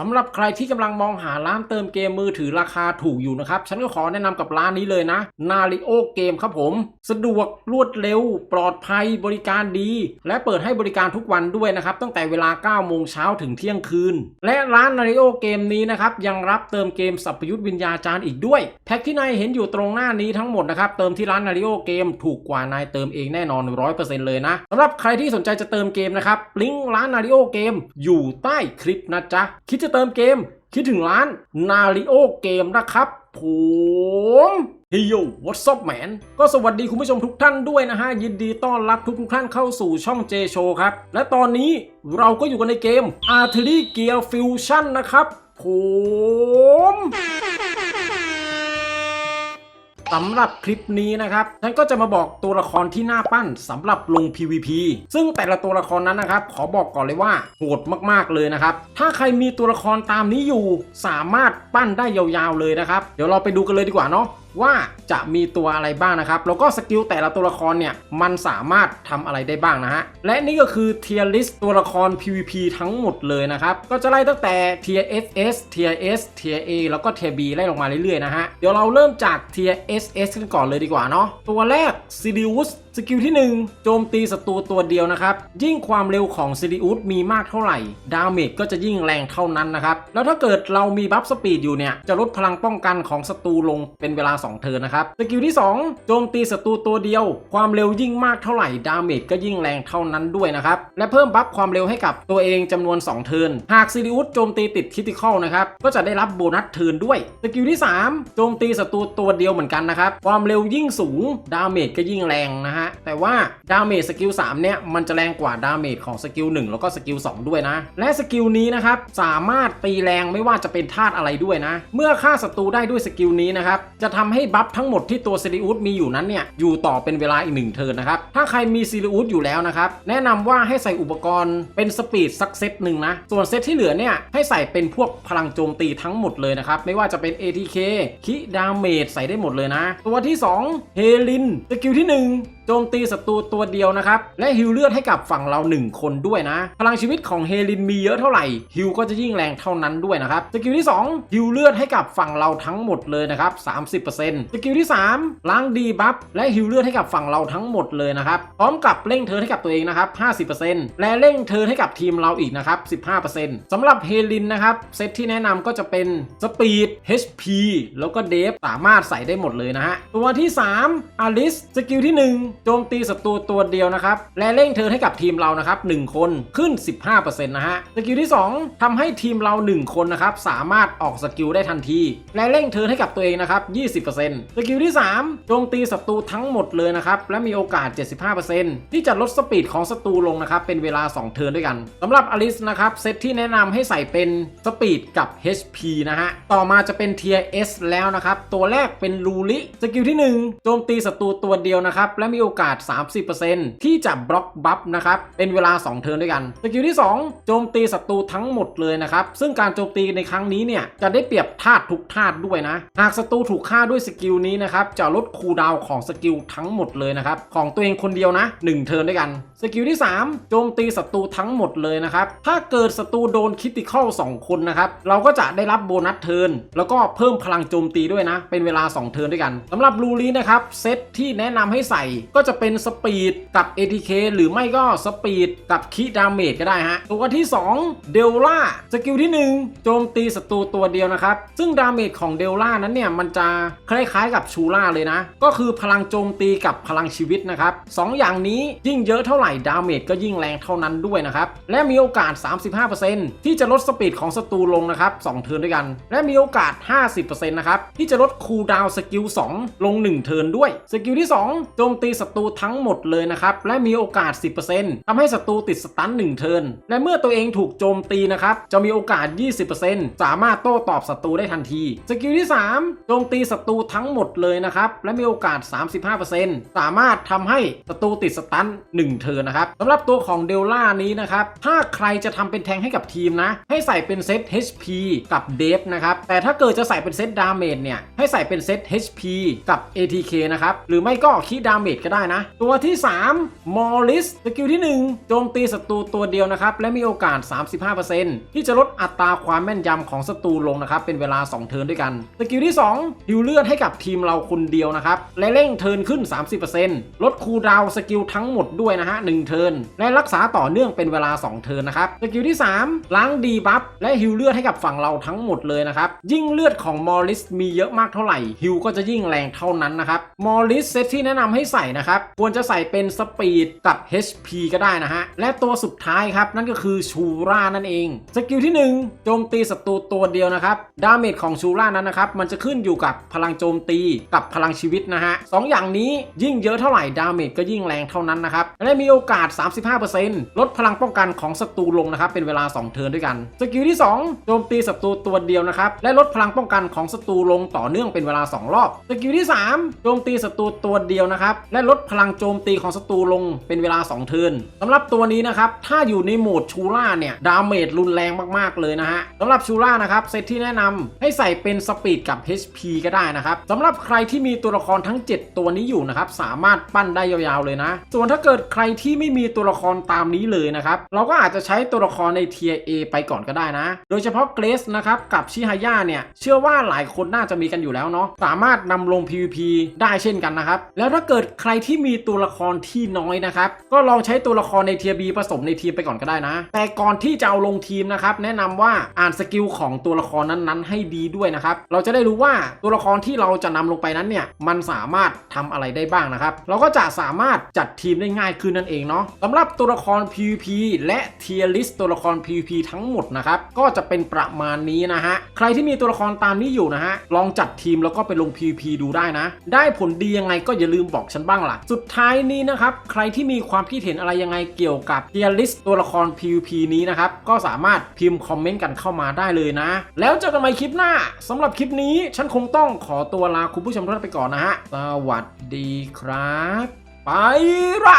สำหรับใครที่กำลังมองหาร้านเติมเกมมือถือราคาถูกอยู่นะครับ ฉันก็ขอแนะนำกับร้านนี้เลยนะ Nario Game ครับผม สะดวกรวดเร็ว ปลอดภัยบริการดี และเปิดให้บริการทุกวันด้วยนะครับ ตั้งแต่เวลา 9 โมงเช้าถึงเที่ยงคืน และร้าน Nario Game นี้นะครับ ยังรับเติมเกมสัพยุทธวิญญาจารย์อีกด้วย แพ็คที่นายเห็นอยู่ตรงหน้านี้ทั้งหมดนะครับ เติมที่ร้าน Nario Game ถูกกว่านายเติมเองแน่นอน 100%เลยนะสำหรับใครที่สนใจจะเติมเกมนะครับลิงก์ร้าน Nario Game อยู่ใต้คลิปนะจ๊ะคิดจะเติมเกม คิดถึงร้านนาริโอเกมนะครับผมฮิโย what's up man ก็สวัสดีคุณผู้ชมทุกท่านด้วยนะฮะ ยินดีต้อนรับทุกทุกท่านเข้าสู่ช่องเจโชครับ และตอนนี้เราก็อยู่กันในเกม Artillery Gear Fusion นะครับผม สำหรับคลิปนี้นะครับฉันก็จะมาบอกตัวละครที่น่าปั้นสำหรับลง PVP ซึ่งแต่ละตัวละครนั้นนะครับ ขอบอกก่อนเลยว่าโหดมากๆเลยนะครับ ถ้าใครมีตัวละครตามนี้อยู่ สามารถปั้นได้ยาวๆเลยนะครับ เดี๋ยวเราไปดูกันเลยดีกว่าเนาะว่าจะมีตัวอะไรบ้างนะครับ แล้วก็สกิลแต่ละตัวละครเนี่ย มันสามารถทำอะไรได้บ้างนะฮะ และนี่ก็คือเทียร์ลิสตัวละคร PVP ทั้งหมดเลยนะครับ ก็จะไล่ตั้งแต่เทียร์ SS เทียร์ S เทียร์ A แล้วก็เทียร์ B ไล่ลงมาเรื่อยๆนะฮะ เดี๋ยวเราเริ่มจากเทียร์ SS กันก่อนเลยดีกว่าเนาะ ตัวแรก s i d i u s สกิลที่ 1 โจมตีศัตรูตัวเดียวนะครับ ยิ่งความเร็วของซิดิอุสมีมากเท่าไหร่ ดาเมจก็จะยิ่งแรงเท่านั้นนะครับ แล้วถ้าเกิดเรามีบัฟสปีดอยู่เนี่ย จะลดพลังป้องกันของศัตรูลงเป็นเวลา2 เทิร์นนะครับ สกิลที่ 2 โจมตีศัตรูตัวเดียว ความเร็วยิ่งมากเท่าไหร่ ดาเมจก็ยิ่งแรงเท่านั้นด้วยนะครับ และเพิ่มบัฟความเร็วให้กับตัวเองจำนวน 2 เทิร์น หากซิดิอุสโจมตีติดคิติคอลนะครับ ก็จะได้รับโบนัสเทิร์นด้วย สกิลที่ 3 โจมตีศัตรูตัวเดียวเหมือนกันนะครับ ความเร็วยิ่งสูง ดาเมจก็ยิ่งแรงนะฮะ แต่ว่าดาเมจสกิล3เนี่ย มันจะแรงกว่าดาเมจของสกิล1แล้วก็สกิล2ด้วยนะ และสกิลนี้นะครับสามารถตีแรงไม่ว่าจะเป็นธาตุอะไรด้วยนะ เมื่อฆ่าศัตรูได้ด้วยสกิลนี้นะครับ จะทำให้บัฟทั้งหมดที่ตัวซิลิอุสมีอยู่นั้นเนี่ยอยู่ต่อเป็นเวลาอีกหนึ่งเทิร์นนะครับถ้าใครมีซิลิอุสอยู่แล้วนะครับแนะนำว่าให้ใส่อุปกรณ์เป็นสปีดสักเซตหนึ่งนะส่วนเซตที่เหลือเนี่ยให้ใส่เป็นพวกพลังโจมตีทั้งหมดเลยนะครับไม่ว่าจะเป็น ATK คิดาเมจใส่ได้หมดเลยนะ ตัวที่ 2 เฮลินสกิลที่ 1 โจมตีศัตรูตัวเดียวนะครับ และฮิวเลือดให้กับฝั่งเรา 1 คนด้วยนะ พลังชีวิตของเฮลินมีเยอะเท่าไหร่ฮิวก็จะยิ่งแรงเท่านั้นด้วยนะครับสกิลที่2ฮิวเลือดให้กับฝั่งเราทั้งหมดเลยนะครับ30%สกิลที่ 3 ล้างดีบัฟและฮิวเลือดให้กับฝั่งเราทั้งหมดเลยนะครับพร้อมกับเร่งเทิร์นให้กับตัวเองนะครับ50%และเร่งเทิร์นให้กับทีมเราอีกนะครับ15%สำหรับเฮลินนะครับเซตที่แนะนำก็จะเป็นสปีด HP แล้วก็เดฟสามารถใส่ได้หมดเลยนะฮะตัวที่3อลิสสกิลที่ 1โจมตีศัตรูตัวเดียวนะครับ และเร่งเทิร์นให้กับทีมเรานะครับ1คนขึ้น 15%นะฮะสกิลที่ 2ทำให้ทีมเรา 1 คนนะครับสามารถออกสกิลได้ทันที และเร่งเทิร์นให้กับตัวเองนะครับ20%สกิลที่ 3 โจมตีศัตรูทั้งหมดเลยนะครับและมีโอกาส 75%ที่จะลดสปีดของศัตรูลงนะครับเป็นเวลา 2 เทิร์นด้วยกันสำหรับอลิสนะครับเซตที่แนะนำให้ใส่เป็นสปีดกับ HP นะฮะต่อมาจะเป็นเทีย S แล้วนะครับตัวแรกเป็นลูลิสกิลที่ 1 โจมตีศัตรูตัวเดียวนะครับและมีโอโอกาส 30%ที่จะบล็อกบัฟนะครับเป็นเวลา 2 เทิร์นด้วยกันสกิลที่ 2 โจมตีศัตรูทั้งหมดเลยนะครับซึ่งการโจมตีในครั้งนี้เนี่ยจะได้เปรียบธาตุทุกธาตุด้วยนะ หากศัตรูถูกฆ่าด้วยสกิลนี้นะครับจะลดคูลดาวของสกิลทั้งหมดเลยนะครับของตัวเองคนเดียวนะ 1 เทิร์นด้วยกันสกิลที่ 3 โจมตีศัตรูทั้งหมดเลยนะครับ ถ้าเกิดศัตรูโดนคิติคอล2คนนะครับ เราก็จะได้รับโบนัสเทิร์นแล้วก็เพิ่มพลังโจมตีด้วยนะ เป็นเวลา 2 เทิร์นด้วยกันสำหรับลูลีนะครับ เซตที่แนะนำให้ใส่ก็็จะเป็นสปีดกับ ATK หรือไม่ก็สปีดกับคิดาเมจก็ได้ฮะ ตัวที่ 2 เดลล่าสกิลที่ 1 โจมตีศัตรูตัวเดียวนะครับ ซึ่งดาเมจของเดลล่านั้นเนี่ยมันจะคล้ายๆกับชูล่าเลยนะ ก็คือพลังโจมตีกับพลังชีวิตนะครับสองอย่างนี้ยิ่งเยอะเท่าไหร่ดาเมจก็ยิ่งแรงเท่านั้นด้วยนะครับ และมีโอกาส 35%ที่จะลดสปีดของศัตรูลงนะครับ2เทิร์นด้วยกัน และมีโอกาส 50%นะครับที่จะลดคูลดาวสกิล2ลง 1 เทิร์นด้วยสกิลที่ 2 โจมตีศัตรูทั้งหมดเลยนะครับ และมีโอกาส 10%ทำให้ศัตรูติดสตัน1เทิร์นและเมื่อตัวเองถูกโจมตีนะครับ จะมีโอกาส 20%สามารถโต้ตอบศัตรูได้ทันที สกิลที่ 3 โจมตีศัตรูทั้งหมดเลยนะครับ และมีโอกาส 35%สามารถทำให้ศัตรูติดสตัน1เทิร์นนะครับสำหรับตัวของเดลล่านี้นะครับ ถ้าใครจะทำเป็นแทงให้กับทีมนะ ให้ใส่เป็นเซต HP กับเดฟนะครับ แต่ถ้าเกิดจะใส่เป็นเซตดาเมจเนี่ย ให้ใส่เป็นเซต HP กับ ATK นะครับ หรือไม่ก็คีดาเมจก็ก็ได้นะ ตัวที่ 3 มอริสสกิลที่ 1 โจมตีศัตรูตัวเดียวนะครับ และมีโอกาส 35%ที่จะลดอัตราความแม่นยำของศัตรูลงนะครับ เป็นเวลา 2 เทิร์นด้วยกัน สกิลที่2ฮิวเลือดให้กับทีมเราคนเดียวนะครับ และเร่งเทิร์นขึ้น 30%ลดคูลดาวสกิลทั้งหมดด้วยนะฮะ1เทิร์นและรักษาต่อเนื่องเป็นเวลา 2 เทิร์นนะครับสกิลที่ 3 ล้างดีบัฟและฮิวเลือดให้กับฝั่งเราทั้งหมดเลยนะครับยิ่งเลือดของมอริสมีเยอะมากเท่าไหร่ฮิวก็จะยิ่งแรงเท่านั้นนะครับมอริสเซตที่แนะนำให้ใส่นะครับ ควรจะใส่เป็นสปีดกับ HP ก็ได้นะฮะ และตัวสุดท้ายครับ นั่นก็คือชูรานั่นเอง สกิลที่ 1 โจมตีศัตรูตัวเดียวนะครับ ดาเมจของชูรานั้นนะครับ มันจะขึ้นอยู่กับพลังโจมตีกับพลังชีวิตนะฮะสองอย่างนี้ยิ่งเยอะเท่าไหร่ดาเมจก็ยิ่งแรงเท่านั้นนะครับ และมีโอกาส 35%ลดพลังป้องกันของศัตรูลงนะครับ เป็นเวลา 2 เทิร์นด้วยกัน สกิลที่ 2 โจมตีศัตรูตัวเดียวนะครับ และลดพลังป้องกันของศัตรูลงต่อเนื่องเป็นเวลา 2 รอบ สกิลที่ 3 โจมตีศัตรูตัวเดียวนะครับ และลดพลังโจมตีของศัตรูลงเป็นเวลา 2 เทิร์นสำหรับตัวนี้นะครับ ถ้าอยู่ในโหมดชูล่าเนี่ย ดาเมจรุนแรงมากๆเลยนะฮะสำหรับชูล่านะครับ เซตที่แนะนำให้ใส่เป็นสปีดกับ HP ก็ได้นะครับสำหรับใครที่มีตัวละครทั้ง 7 ตัวนี้อยู่นะครับ สามารถปั้นได้ยาวๆเลยนะ ส่วนถ้าเกิดใครที่ไม่มีตัวละครตามนี้เลยนะครับเราก็อาจจะใช้ตัวละครในเทีย A ไปก่อนก็ได้นะ โดยเฉพาะเกรซนะครับกับชิฮายาเนี่ยเชื่อว่าหลายคนน่าจะมีกันอยู่แล้วเนาะสามารถนำลง PVP ได้เช่นกันนะครับแล้วถ้าเกิดใครที่มีตัวละครที่น้อยนะครับ ก็ลองใช้ตัวละครในเทีย B ผสมในทีมไปก่อนก็ได้นะ แต่ก่อนที่จะเอาลงทีมนะครับ แนะนำว่าอ่านสกิลของตัวละครนั้นๆ ให้ดีด้วยนะครับ เราจะได้รู้ว่าตัวละครที่เราจะนำลงไปนั้นเนี่ย มันสามารถทำอะไรได้บ้างนะครับ เราก็จะสามารถจัดทีมได้ง่ายขึ้นนั่นเองเนาะสำหรับตัวละคร PVP และเทียลิสตัวละคร PVP ทั้งหมดนะครับ ก็จะเป็นประมาณนี้นะฮะ ใครที่มีตัวละครตามนี้อยู่นะฮะ ลองจัดทีมแล้วก็ไปลง PVP ดูได้นะ ได้ผลดียังไงก็อย่าลืมบอกฉันบ้างล่ะสุดท้ายนี้นะครับ ใครที่มีความคิดเห็นอะไรยังไงเกี่ยวกับเทียลิสตัวละคร PVP นี้นะครับ ก็สามารถพิมพ์คอมเมนต์กันเข้ามาได้เลยนะ แล้วเจอกันใหม่คลิปหน้าสำหรับคลิปนี้ฉันคงต้องขอตัวลาคุณผู้ชมทุกท่านไปก่อนนะฮะสวัสดีครับ ไปละ